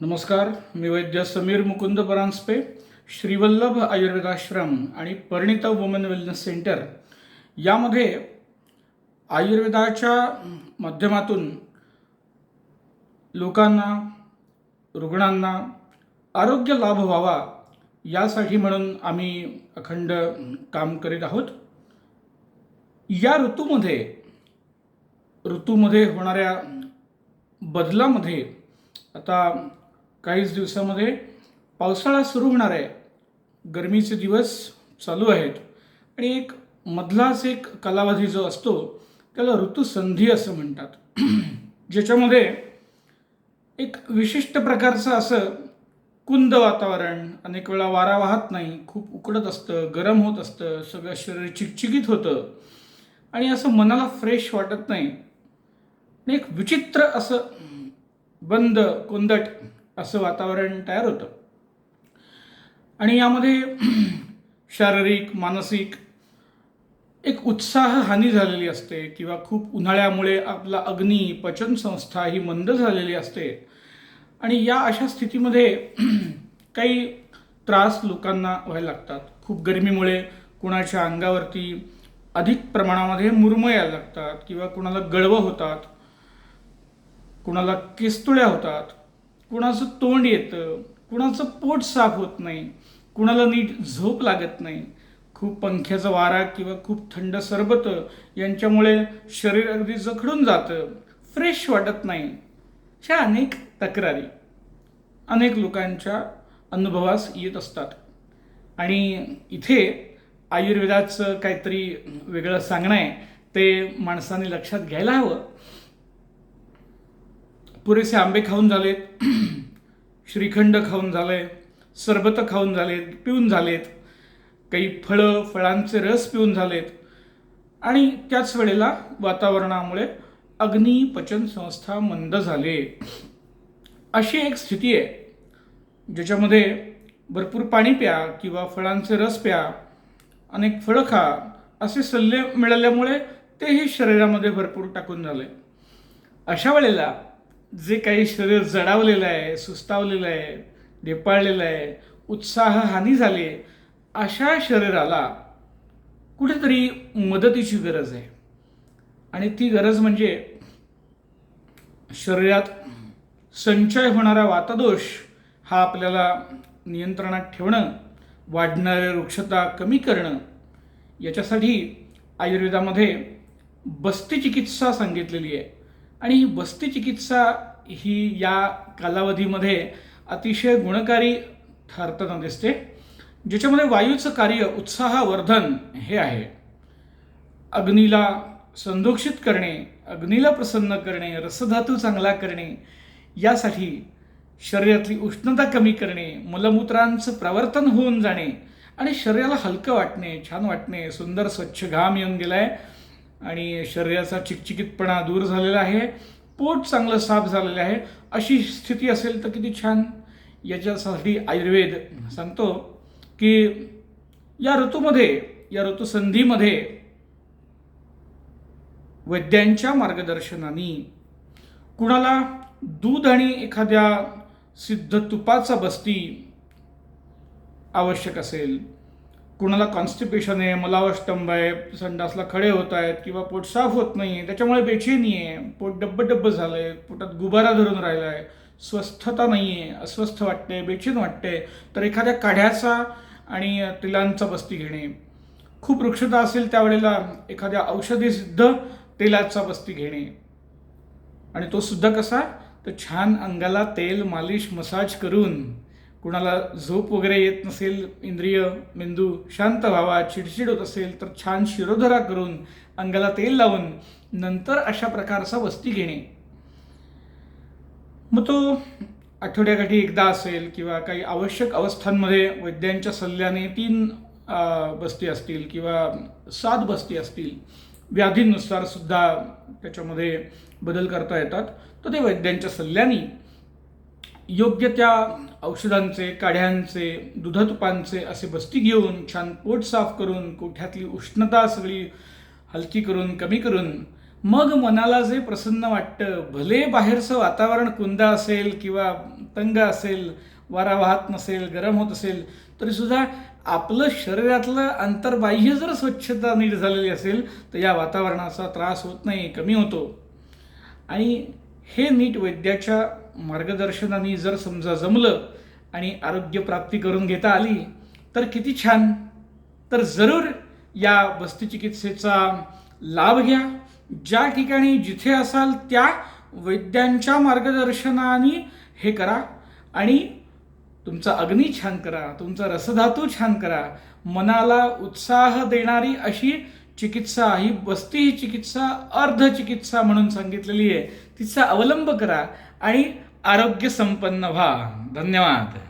नमस्कार मी वैद्य समीर मुकुंद परांजपे श्रीवल्लभ आयुर्वेदाश्रम आणि Parinita woman wellness centre. यामध्ये आयुर्वेदाच्या माध्यमातून लोकांना रुग्णांना आरोग्य लाभ व्हावा यासाठी म्हणून आम्ही अखंड काम करीत आहोत. या ऋतूमध्ये ऋतूमध्ये होणाऱ्या बदलामध्ये आता काहीच दिवसामध्ये पावसाळा सुरू होणार आहे. गरमीचे दिवस चालू आहेत. आणि एक मधलाच एक कालावधी जो असतो त्याला ऋतुसंधी असं म्हणतात. ज्याच्यामध्ये एक विशिष्ट प्रकारचं असं कुंद वातावरण अनेक वेळा वारा वाहत नाही खूप उकडत असतं गरम होत असतं सगळं शरीर चिकचिकीत होतं. आणि असं मनाला फ्रेश वाटत नाही. एक विचित्र असं बंद कोंदट असं वातावरण तयार होतं. आणि यामध्ये शारीरिक मानसिक एक उत्साह हानी झालेली असते किंवा खूप उन्हाळ्यामुळे आपला अग्नी पचनसंस्था ही मंद झालेली असते. आणि या अशा स्थितीमध्ये काही त्रास लोकांना व्हायला लागतात. खूप गरमीमुळे कुणाच्या अंगावरती अधिक प्रमाणामध्ये मुरमं यायला लागतात किंवा कुणाला गळवं होतात कुणाला केस्तुळ्या होतात. कुणाचं तोंड येतं कुणाचं पोट साफ होत नाही कुणाला नीट झोप लागत नाही. खूप पंख्याचा वारा किंवा खूप थंड सरबत यांच्यामुळे शरीर अगदी जखडून जातं फ्रेश वाटत नाही. अशा अनेक तक्रारी अनेक लोकांच्या अनुभवास येत असतात. आणि इथे आयुर्वेदाचं काहीतरी वेगळं सांगणं आहे ते माणसाने लक्षात घ्यायला हवं. पुरेसे आंबे खाऊन झालेत श्रीखंड खाऊन झालंय सरबत खाऊन झालेत पिऊन झालेत काही फळं फळांचे रस पिऊन झालेत. आणि त्याच वेळेला वातावरणामुळे अग्निपचन संस्था मंद झाले. अशी एक स्थिती आहे ज्याच्यामध्ये भरपूर पाणी प्या किंवा फळांचे रस प्या अनेक फळं खा असे सल्ले मिळाल्यामुळे तेही शरीरामध्ये भरपूर टाकून झाले. अशा वेळेला जे काही शरीर जडावलेलं आहे सुस्तावलेलं आहे ढेपाळलेलं आहे उत्साह हानी झाली अशा शरीराला कुठेतरी मदतीची गरज आहे. आणि ती गरज म्हणजे शरीरात संचय होणारा वातदोष हा आपल्याला नियंत्रणात ठेवणं वाढणाऱ्या वृक्षता कमी करणं याच्यासाठी आयुर्वेदामध्ये बस्ती चिकित्सा सांगितलेली आहे. आणि ही बस्ती चिकित्सा ही या कालावधीमध्ये अतिशय गुणकारी ठरताना दिसते ज्याच्यामध्ये वायूचं कार्य उत्साहवर्धन हे आहे. अग्नीला संदोषित करणे अग्नीला प्रसन्न करणे रसधातू चांगला करणे यासाठी शरीरातली उष्णता कमी करणे मलमूत्रांचं प्रवर्तन होऊन जाणे आणि शरीराला हलकं वाटणे छान वाटणे सुंदर स्वच्छ घाम येऊन गेलाय आणि शरीराचा चिकचिकीतपणा दूर झालेला आहे पोट चांगलं साफ झालेलं आहे अशी स्थिती असेल तर किती छान. याच्यासाठी आयुर्वेद सांगतो की या ऋतूमध्ये या ऋतुसंधीमध्ये वैद्यांच्या मार्गदर्शनाने कुणाला दूध आणि एखाद्या सिद्ध तुपाचा बस्ती आवश्यक असेल कुणाला कॉन्स्टिपेशन आहे मलावष्टंभ आहे संडासला खडे होत आहेत किंवा पोट साफ होत नाही आहे त्याच्यामुळे बेचैनी आहे पोट डब्बं डब्बं झालं आहे पोटात गुबारा धरून राहिला आहे स्वस्थता नाही आहे अस्वस्थ वाटते बेचैन वाटते तर एखाद्या काढ्याचा आणि तिलांचा बस्ती घेणे. खूप वृक्षता असेल त्यावेळेला एखाद्या औषधी सिद्ध तेलाचा बस्ती घेणे. आणि तो सुद्धा कसा? तर छान अंगाला तेल मालिश मसाज करून. कुणाला झोप वगैरे येत नसेल इंद्रिय मेंदू शांत व्हावा चिडचिड होत असेल तर छान शिरोधरा करून अंगाला तेल लावून नंतर अशा प्रकारचा वस्ती घेणे. मग तो आठवड्याकाठी एकदा असेल किंवा काही आवश्यक अवस्थांमध्ये वैद्यांच्या सल्ल्याने तीन बस्ती असतील किंवा सात बस्ती असतील व्याधींनुसार सुद्धा त्याच्यामध्ये बदल करता येतात. तर ते वैद्यांच्या सल्ल्याने योग्य त्या औषधांचे काढ्यांचे दुधतुपांचे असे बस्ती घेऊन छान पोट साफ करून कोठ्यातली उष्णता सगळी हलकी करून कमी करून मग मनाला जे प्रसन्न वाटतं भले बाहेरचं वातावरण कुंदा असेल किंवा तंग असेल वारा वाहत नसेल गरम होत असेल तरीसुद्धा आपलं शरीरातलं अंतर्बाह्य जर स्वच्छता नीट झालेली असेल तर या वातावरणाचा त्रास होत नाही कमी होतो. आणि हे नीट वैद्याच्या मार्गदर्शनाने जर समजा जमलं आणि आरोग्यप्राप्ती करून घेता आली तर किती छान. तर जरूर या बस्तीचिकित्सेचा लाभ घ्या. ज्या ठिकाणी जिथे असाल त्या वैद्यांच्या मार्गदर्शनाने हे करा आणि तुमचा अग्नी छान करा तुमचा रसधातू छान करा. मनाला उत्साह देणारी अशी चिकित्सा ही बस्ती ही चिकित्सा अर्ध चिकित्सा म्हणून सांगितलेली आहे. तिचा अवलंब करा आणि आरोग्य संपन्न व्हा. धन्यवाद.